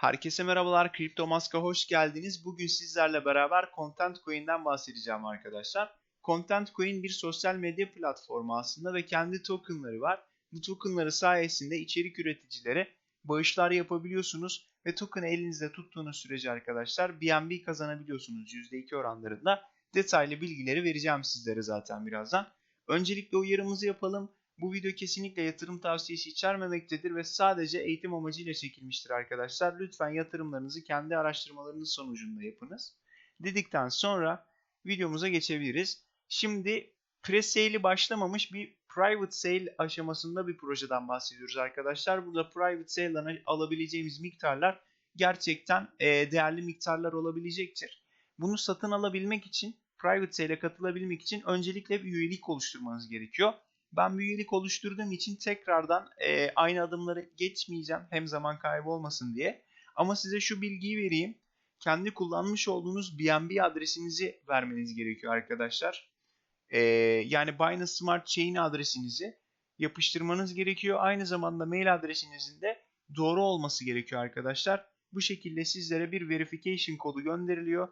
Herkese merhabalar, Kripto Mask'a hoş geldiniz. Bugün sizlerle beraber Content Coin'den bahsedeceğim arkadaşlar. Content Coin bir sosyal medya platformu aslında ve kendi tokenları var. Bu tokenları sayesinde içerik üreticilere bağışlar yapabiliyorsunuz ve token'ı elinizde tuttuğunuz sürece arkadaşlar BNB kazanabiliyorsunuz %2 oranlarında. Detaylı bilgileri vereceğim sizlere zaten birazdan. Öncelikle uyarımızı yapalım. Bu video kesinlikle yatırım tavsiyesi içermemektedir ve sadece eğitim amacıyla çekilmiştir arkadaşlar. Lütfen yatırımlarınızı kendi araştırmalarınız sonucunda yapınız. Dedikten sonra videomuza geçebiliriz. Şimdi pre-sale'i başlamamış bir private sale aşamasında bir projeden bahsediyoruz arkadaşlar. Burada private sale'dan alabileceğimiz miktarlar gerçekten değerli miktarlar olabilecektir. Bunu satın alabilmek için, private sale'e katılabilmek için öncelikle bir üyelik oluşturmanız gerekiyor. Ben bir üyelik oluşturduğum için tekrardan e, aynı adımları geçmeyeceğim hem zaman kaybı olmasın diye. Ama size şu bilgiyi vereyim. Kendi kullanmış olduğunuz BNB adresinizi vermeniz gerekiyor arkadaşlar. E, yani Binance Smart Chain adresinizi yapıştırmanız gerekiyor. Aynı zamanda mail adresinizin de doğru olması gerekiyor arkadaşlar. Bu şekilde sizlere bir verification kodu gönderiliyor.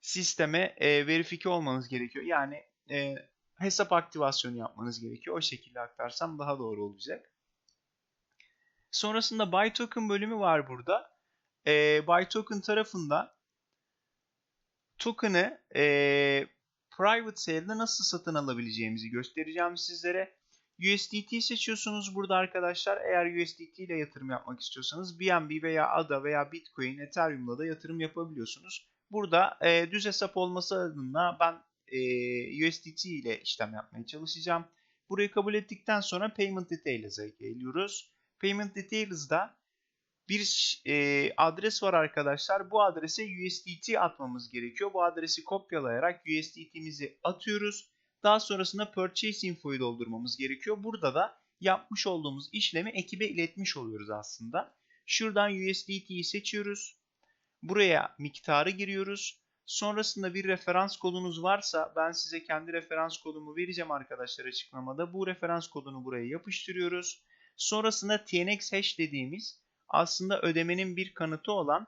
Sisteme e, verifike olmanız gerekiyor. Yani e, hesap aktivasyonu yapmanız gerekiyor. O şekilde aktarsam daha doğru olacak. Sonrasında Buy Token bölümü var burada. E, Buy Token tarafında token'ı e, private sale'de nasıl satın alabileceğimizi göstereceğim sizlere. USDT seçiyorsunuz burada arkadaşlar. Eğer USDT ile yatırım yapmak istiyorsanız BNB veya ADA veya Bitcoin, Ethereum'la da yatırım yapabiliyorsunuz. Burada e, düz hesap olması adına ben e, USDT ile işlem yapmaya çalışacağım. Burayı kabul ettikten sonra Payment Details'a geliyoruz. Payment Details'da bir e, adres var arkadaşlar. Bu adrese USDT atmamız gerekiyor. Bu adresi kopyalayarak USDT'mizi atıyoruz. Daha sonrasında Purchase Info'yu doldurmamız gerekiyor. Burada da yapmış olduğumuz işlemi ekibe iletmiş oluyoruz aslında. Şuradan USDT'yi seçiyoruz. Buraya miktarı giriyoruz. Sonrasında bir referans kodunuz varsa ben size kendi referans kodumu vereceğim arkadaşlar açıklamada. Bu referans kodunu buraya yapıştırıyoruz. Sonrasında TNX hash dediğimiz aslında ödemenin bir kanıtı olan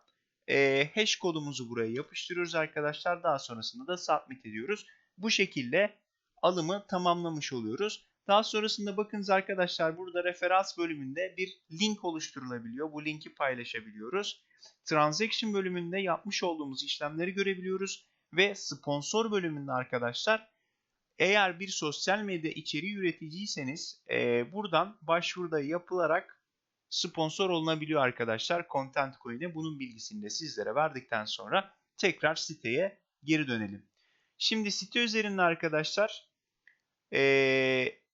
e, hash kodumuzu buraya yapıştırıyoruz arkadaşlar. Daha sonrasında da submit ediyoruz. Bu şekilde alımı tamamlamış oluyoruz. Daha sonrasında bakınız arkadaşlar burada referans bölümünde bir link oluşturulabiliyor. Bu linki paylaşabiliyoruz. Transaction bölümünde yapmış olduğumuz işlemleri görebiliyoruz. Ve sponsor bölümünde arkadaşlar eğer bir sosyal medya içeriği üreticiyseniz e, buradan başvuruda yapılarak sponsor olunabiliyor arkadaşlar Content Coin'e. Bunun bilgisini de sizlere verdikten sonra tekrar siteye geri dönelim. Şimdi site üzerinde arkadaşlar e,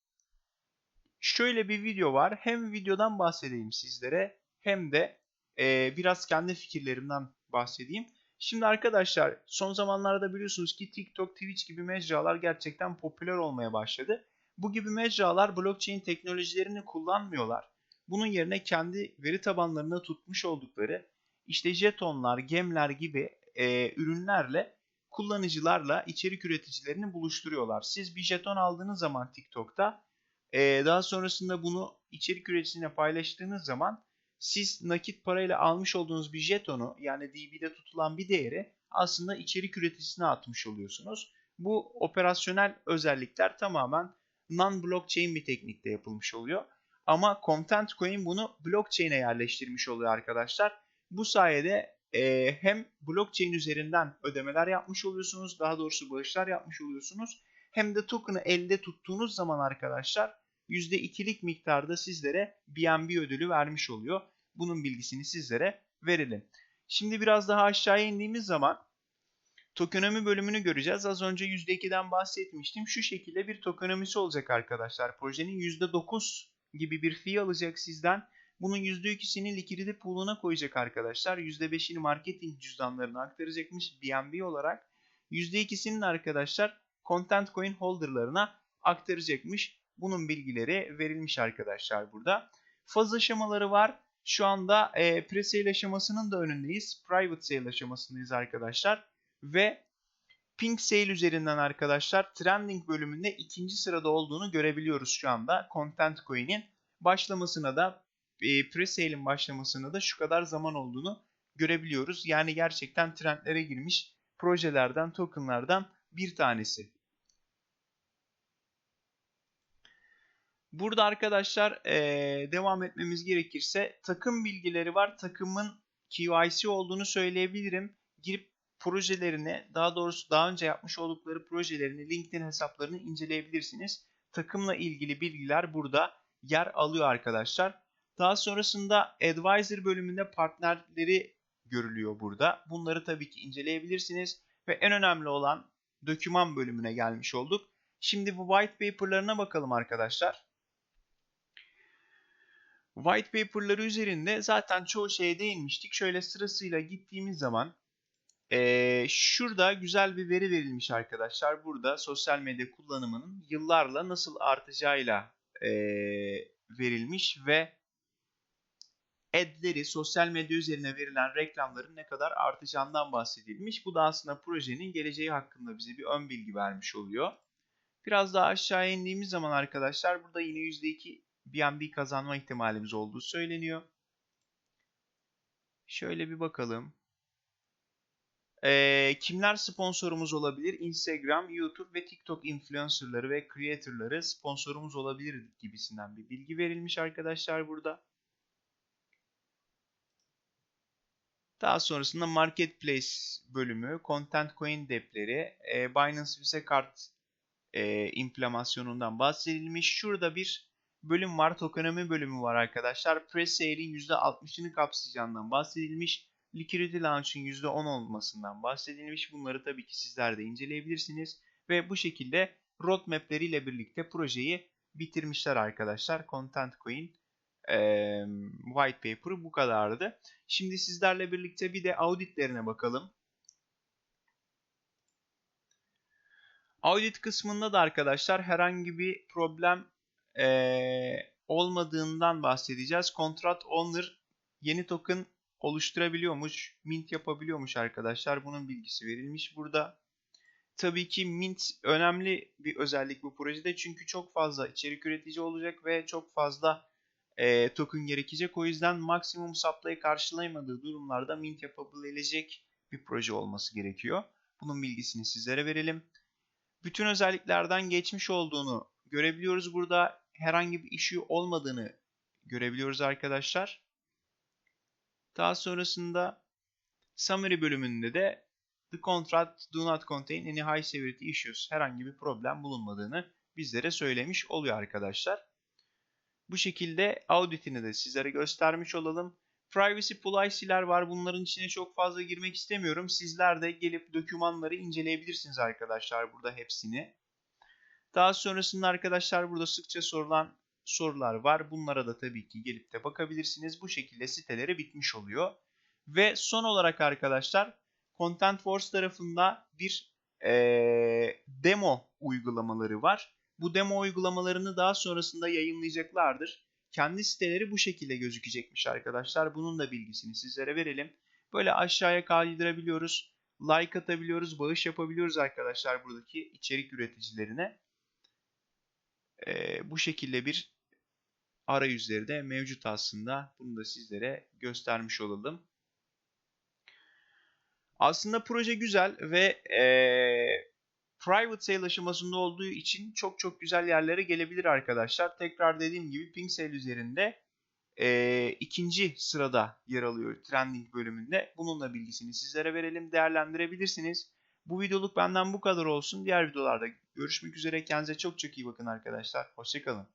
şöyle bir video var. Hem videodan bahsedeyim sizlere hem de e, biraz kendi fikirlerimden bahsedeyim. Şimdi arkadaşlar son zamanlarda biliyorsunuz ki TikTok, Twitch gibi mecralar gerçekten popüler olmaya başladı. Bu gibi mecralar blockchain teknolojilerini kullanmıyorlar. Bunun yerine kendi veri tabanlarında tutmuş oldukları işte jetonlar, gemler gibi e, ürünlerle kullanıcılarla içerik üreticilerini buluşturuyorlar. Siz bir jeton aldığınız zaman TikTok'ta e, daha sonrasında bunu içerik üreticisine paylaştığınız zaman siz nakit parayla almış olduğunuz bir jetonu yani DB'de tutulan bir değeri aslında içerik üreticisine atmış oluyorsunuz. Bu operasyonel özellikler tamamen non-blockchain bir teknikte yapılmış oluyor. Ama Content Coin bunu blockchain'e yerleştirmiş oluyor arkadaşlar. Bu sayede e, hem blockchain üzerinden ödemeler yapmış oluyorsunuz, daha doğrusu bağışlar yapmış oluyorsunuz. Hem de token'ı elde tuttuğunuz zaman arkadaşlar %2'lik miktarda sizlere BNB ödülü vermiş oluyor. Bunun bilgisini sizlere verelim. Şimdi biraz daha aşağıya indiğimiz zaman tokenomiği bölümünü göreceğiz. Az önce %2'den bahsetmiştim. Şu şekilde bir tokenomisi olacak arkadaşlar. Projenin %9 gibi bir fee alacak sizden. Bunun %2'sini likidite pool'una koyacak arkadaşlar. %5'ini marketing cüzdanlarına aktaracakmış BNB olarak. %2'sinin arkadaşlar Content Coin holder'larına aktaracakmış. Bunun bilgileri verilmiş arkadaşlar burada. Faz aşamaları var. Şu anda e, pre-sale aşamasının da önündeyiz. Private sale aşamasındayız arkadaşlar. Ve Pink Sale üzerinden arkadaşlar trending bölümünde ikinci sırada olduğunu görebiliyoruz şu anda. Content Coin'in başlamasına da e, pre-sale'in başlamasına da şu kadar zaman olduğunu görebiliyoruz. Yani gerçekten trendlere girmiş projelerden, tokenlardan bir tanesi. Burada arkadaşlar ee, devam etmemiz gerekirse takım bilgileri var. Takımın KYC olduğunu söyleyebilirim. Girip projelerini daha doğrusu daha önce yapmış oldukları projelerini LinkedIn hesaplarını inceleyebilirsiniz. Takımla ilgili bilgiler burada yer alıyor arkadaşlar. Daha sonrasında Advisor bölümünde partnerleri görülüyor burada. Bunları tabii ki inceleyebilirsiniz. Ve en önemli olan doküman bölümüne gelmiş olduk. Şimdi bu white paper'larına bakalım arkadaşlar. White paper'ları üzerinde zaten çoğu şeye değinmiştik. Şöyle sırasıyla gittiğimiz zaman ee, şurada güzel bir veri verilmiş arkadaşlar. Burada sosyal medya kullanımının yıllarla nasıl artacağıyla ee, verilmiş ve adleri, sosyal medya üzerine verilen reklamların ne kadar artacağından bahsedilmiş. Bu da aslında projenin geleceği hakkında bize bir ön bilgi vermiş oluyor. Biraz daha aşağı indiğimiz zaman arkadaşlar burada yine %2 BNB kazanma ihtimalimiz olduğu söyleniyor. Şöyle bir bakalım. Ee, kimler sponsorumuz olabilir? Instagram, YouTube ve TikTok influencerları ve creatorları sponsorumuz olabilir gibisinden bir bilgi verilmiş arkadaşlar burada. Daha sonrasında Marketplace bölümü, Content Coin depleri, e, Binance Visa Kart e, implementasyonundan bahsedilmiş. Şurada bir bölüm var, tokenomics bölümü var arkadaşlar. Pre-sale'in %60'ını kapsayacağından bahsedilmiş. Liquidity Launch'ın %10 olmasından bahsedilmiş. Bunları tabii ki sizler de inceleyebilirsiniz. Ve bu şekilde roadmap'leriyle birlikte projeyi bitirmişler arkadaşlar. Content Coin e, white paper'ı bu kadardı. Şimdi sizlerle birlikte bir de auditlerine bakalım. Audit kısmında da arkadaşlar herhangi bir problem e, olmadığından bahsedeceğiz. Contract Owner yeni token oluşturabiliyormuş, mint yapabiliyormuş arkadaşlar. Bunun bilgisi verilmiş burada. Tabii ki mint önemli bir özellik bu projede çünkü çok fazla içerik üretici olacak ve çok fazla e, token gerekecek. O yüzden maksimum supply'ı karşılayamadığı durumlarda mint yapabilecek bir proje olması gerekiyor. Bunun bilgisini sizlere verelim. Bütün özelliklerden geçmiş olduğunu görebiliyoruz burada. Herhangi bir issue olmadığını görebiliyoruz arkadaşlar. Daha sonrasında summary bölümünde de the contract do not contain any high severity issues herhangi bir problem bulunmadığını bizlere söylemiş oluyor arkadaşlar. Bu şekilde auditini de sizlere göstermiş olalım. Privacy policy'ler var. Bunların içine çok fazla girmek istemiyorum. Sizler de gelip dokümanları inceleyebilirsiniz arkadaşlar burada hepsini. Daha sonrasında arkadaşlar burada sıkça sorulan sorular var. Bunlara da tabii ki gelip de bakabilirsiniz. Bu şekilde siteleri bitmiş oluyor. Ve son olarak arkadaşlar Content Force tarafında bir ee, demo uygulamaları var. Bu demo uygulamalarını daha sonrasında yayınlayacaklardır. Kendi siteleri bu şekilde gözükecekmiş arkadaşlar. Bunun da bilgisini sizlere verelim. Böyle aşağıya kaydırabiliyoruz. Like atabiliyoruz, bağış yapabiliyoruz arkadaşlar buradaki içerik üreticilerine. Ee, bu şekilde bir arayüzleri de mevcut aslında. Bunu da sizlere göstermiş olalım. Aslında proje güzel ve ee, private sale aşamasında olduğu için çok çok güzel yerlere gelebilir arkadaşlar. Tekrar dediğim gibi Pink Sale üzerinde e, ikinci sırada yer alıyor trending bölümünde. Bunun da bilgisini sizlere verelim değerlendirebilirsiniz. Bu videoluk benden bu kadar olsun. Diğer videolarda görüşmek üzere. Kendinize çok çok iyi bakın arkadaşlar. Hoşçakalın.